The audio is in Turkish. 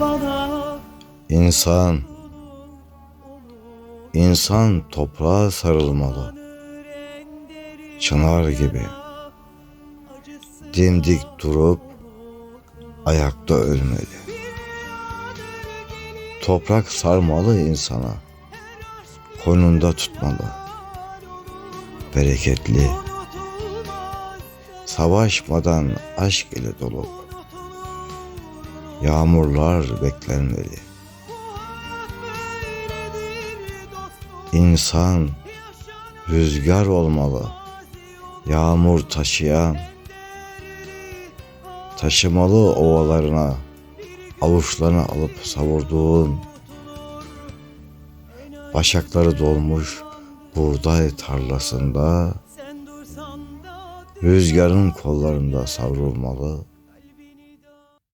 bana İnsan, insan toprağa sarılmalı. Çınar gibi dimdik durup ayakta ölmeli. Toprak sarmalı insana, koynunda tutmalı. Bereketli, savaşmadan aşk ile dolup, yağmurlar beklenmeli. İnsan rüzgar olmalı, yağmur taşıyan, taşımalı ovalarına, avuçlarına alıp savurduğun, başakları dolmuş buğday tarlasında, rüzgarın kollarında savrulmalı,